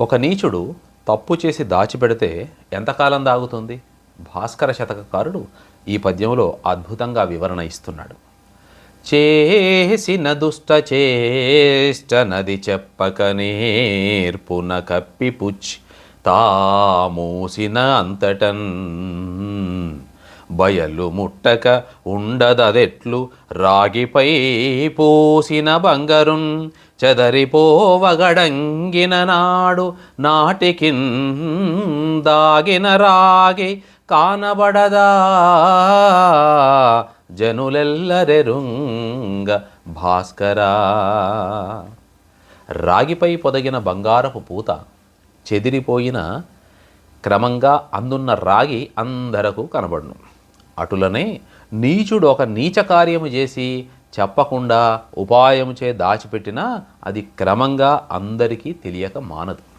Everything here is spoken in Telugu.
ఒక నీచుడు తప్పు చేసి దాచిపెడితే ఎంతకాలం దాగుతుంది? భాస్కర శతకకారుడు ఈ పద్యంలో అద్భుతంగా వివరణ ఇస్తున్నాడు. చేసిన దుష్ట చేష్ట నది చెప్పక నేర్పున కప్పిపుచ్చి తామూసిన అంతటన్. బయలు ముట్టక ఉండదదెట్లు రాగిపై పోసిన బంగరున్. చెదరిపోవగడంగిన నాడు నాటికిన్ దాగిన రాగి కానబడదా. జనులెల్లరెరుంగ భాస్కరా. రాగిపై పొదగిన బంగారపు పూత చెదిరిపోయిన క్రమంగా అందున్న రాగి అందరకు కనబడును. అటులనే నీచుడు ఒక నీచ కార్యము చేసి చెప్పకుండా ఉపాయముచే దాచిపెట్టినా అది క్రమంగా అందరికీ తెలియక మానదు.